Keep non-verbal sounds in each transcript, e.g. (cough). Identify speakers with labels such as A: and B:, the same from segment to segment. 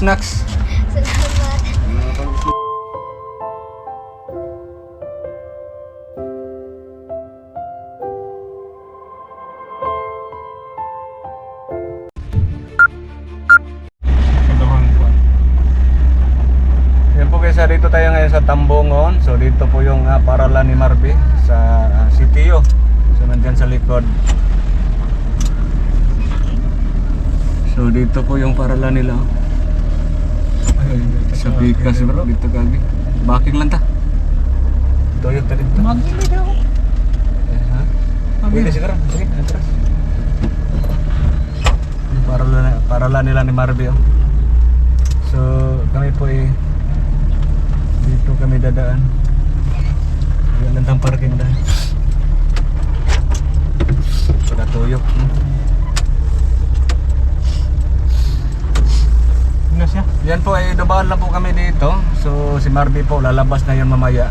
A: snacks.
B: Salamat.
A: Guys, ah, dito tayo ngayon sa Tambongon. So dito po yung ah, paralan ni Marby sa uh, CTO. So nandyan sa likod. So dito po yung paralan nila. Sa Bikas bro, dito kami. Baking lang ta. Toyot ta dito.
C: Magili daw.
A: Eh, ha? Pwede siguro. Sige, atras. Yung Paralan, paralan nila ni Marby oh. So kami po eh dito kami dadaan. Yan lang parking dahil. Pada tuyok. Hmm.
C: Ano siya?
A: Yan po ay dumaan lang po kami dito. So si Marby po lalabas na yun mamaya.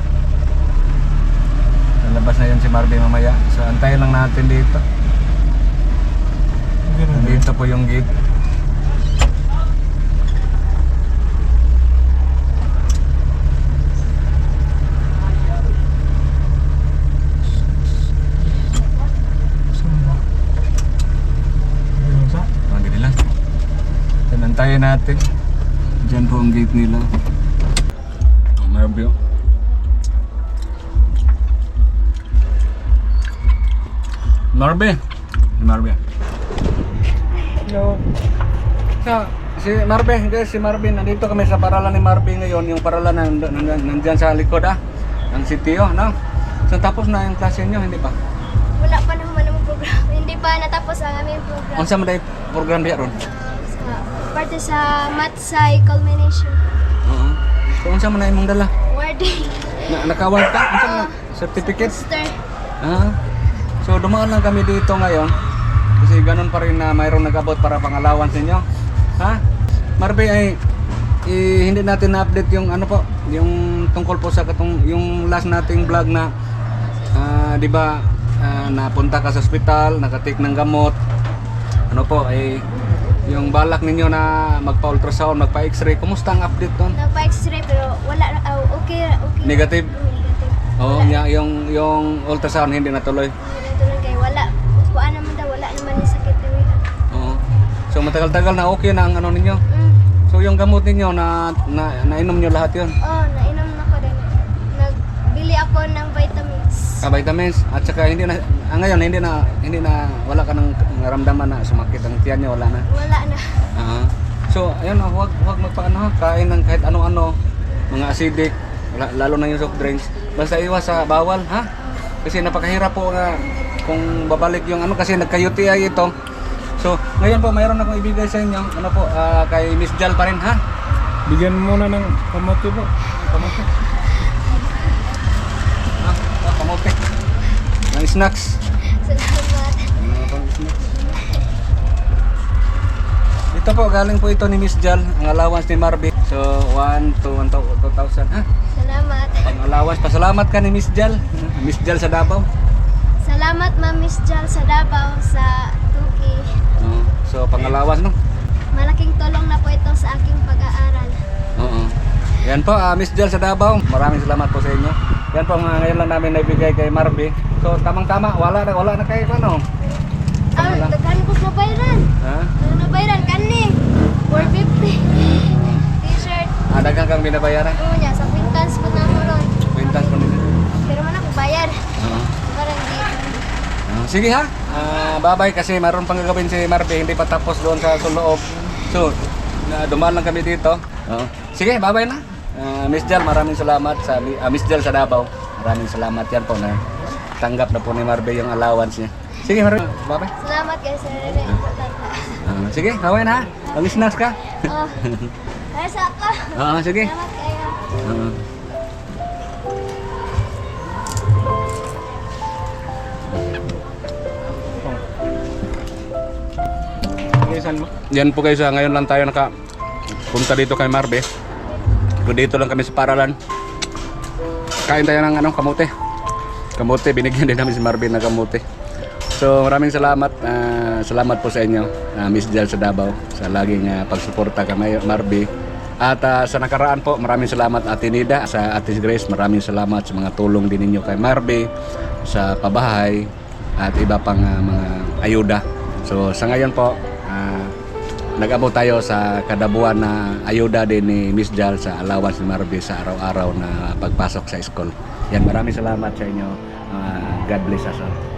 A: Lalabas na yun si Marby mamaya. So antayin lang natin dito. Dito po yung gate. Antayin natin. Diyan po ang gate nila. Oh, oh. Marby. Marby.
C: Hello.
A: So, si Marvin, guys, si Marvin, nandito kami sa paralan ni Marvin ngayon, yung paralan na nand- nand- nandyan sa likod ah, ng CTO, no? So, tapos na yung klase nyo, hindi pa?
B: Wala pa naman ang program. (laughs) Hindi pa natapos ang aming program.
A: Unsa man day program diya ron?
B: Sa, parte sa math sci culmination.
A: Oo. So, unsa man na imong dala?
B: Wording.
A: Na, nakaward ka? Unsa man na? Certificate?
B: Poster.
A: Ah. So, dumaan lang kami dito ngayon. Kasi ganun pa rin na mayroong nag-abot para pang-allowance ninyo. Ha? Marvin ay i- hindi natin na-update yung ano po, yung tungkol po sa katong yung last nating vlog na ah, 'di ba ah, napunta ka sa ospital, nakatik ng gamot. Ano po ay yung balak ninyo na magpa-ultrasound, magpa-x-ray, kumusta ang update doon?
B: Nagpa-x-ray pero wala oh, okay okay.
A: Negative?
B: Negative.
A: Oo, niya, yung yung ultrasound hindi natuloy.
B: Hindi tuloy kay wala. Kuan naman daw wala naman yung sakit ni.
A: Oo. So matagal-tagal na okay na ang ano ninyo.
B: Mm.
A: So yung gamot ninyo na, na nainom nyo lahat 'yon.
B: Oh, nainom na ko din. Nagbili ako ng vitamins.
A: Ah, vitamins at saka hindi na ah, ngayon hindi na hindi na wala ka nang naramdaman na sumakit ang tiyan niyo wala na.
B: Wala na.
A: Ah. So ayun oh, huwag huwag magpaano ha, kain ng kahit ano-ano, mga acidic, la- lalo na yung soft drinks. Basta iwas sa bawal ha. Kasi napakahirap po nga kung babalik yung ano kasi nagka-UTI ito. So, ngayon po mayroon akong ibigay sa inyo. Ano po, ah, kay Miss Jal pa rin ha.
C: Bigyan mo muna ng kamote po.
A: Kamote. Ah, kamote. Ng snacks.
B: Salamat.
A: Ito po, galing po ito ni Miss Jal, ang allowance ni Marvin. So, 1 to 2,000. Ha?
B: Salamat.
A: Ang allowance, pasalamat ka ni Miss Jal. Miss Jal sa Davao.
B: Salamat Ma'am Miss Jal sa Davao sa Tuki.
A: Oo. So, pang allowance, no?
B: Malaking tulong na po ito sa aking pag-aaral.
A: Oo. Yan po, ah, Miss Jal sa Davao. Maraming salamat po sa inyo. Yan po, mga ngayon lang namin naibigay kay Marvin. So, tamang-tama, wala na, wala na kayo, ano?
B: Ah, daghan ko na bayran.
A: Ha?
B: Ano na bayran kani? 450. (laughs) T-shirt.
A: Ah, dagang kang binabayaran.
B: Oo niya, sa quintance ko na mo ron.
A: Quintas po nila.
B: Pero man ako bayar.
A: Oo.
B: Parang di.
A: Sige ha. Ah, bye-bye kasi mayroon pang gagawin si Marvin, hindi pa tapos doon sa suloob. So, na dumaan lang kami dito. Oo. Sige, bye-bye na. Ah, Miss Jal, maraming salamat sa ah, Miss Jal sa Davao. Maraming salamat yan po na tanggap na po ni Marvin yung allowance niya. Sige, Marvin. Bye-bye.
B: Salamat Rene. Importante.
A: Ah, sige, na. Alis na ka.
B: Oh. Kaya sa ako.
A: Oo, sige.
B: Salamat kayo.
A: Oo.
C: Mo.
A: Yan po guys, ngayon lang tayo naka punta dito kay Marbe. So dito lang kami sa paralan. Kain tayo ng ano, kamote. Kamote, binigyan din namin si Marbe ng kamote. So maraming salamat. ah, salamat po sa inyo, ah, Miss Jal sa Davao, sa laging ah, pagsuporta kay Mayor Marby. At ah, sa nakaraan po, maraming salamat Ate Nida, sa Ate Grace, maraming salamat sa mga tulong din ninyo kay Marby, sa pabahay, at iba pang ah, mga ayuda. So sa ngayon po, nag-abot tayo sa kadabuan na ayuda din ni Miss Jal sa allowance ni Marby sa araw-araw na pagpasok sa school. Yan, maraming salamat sa inyo. Ah, God bless us all.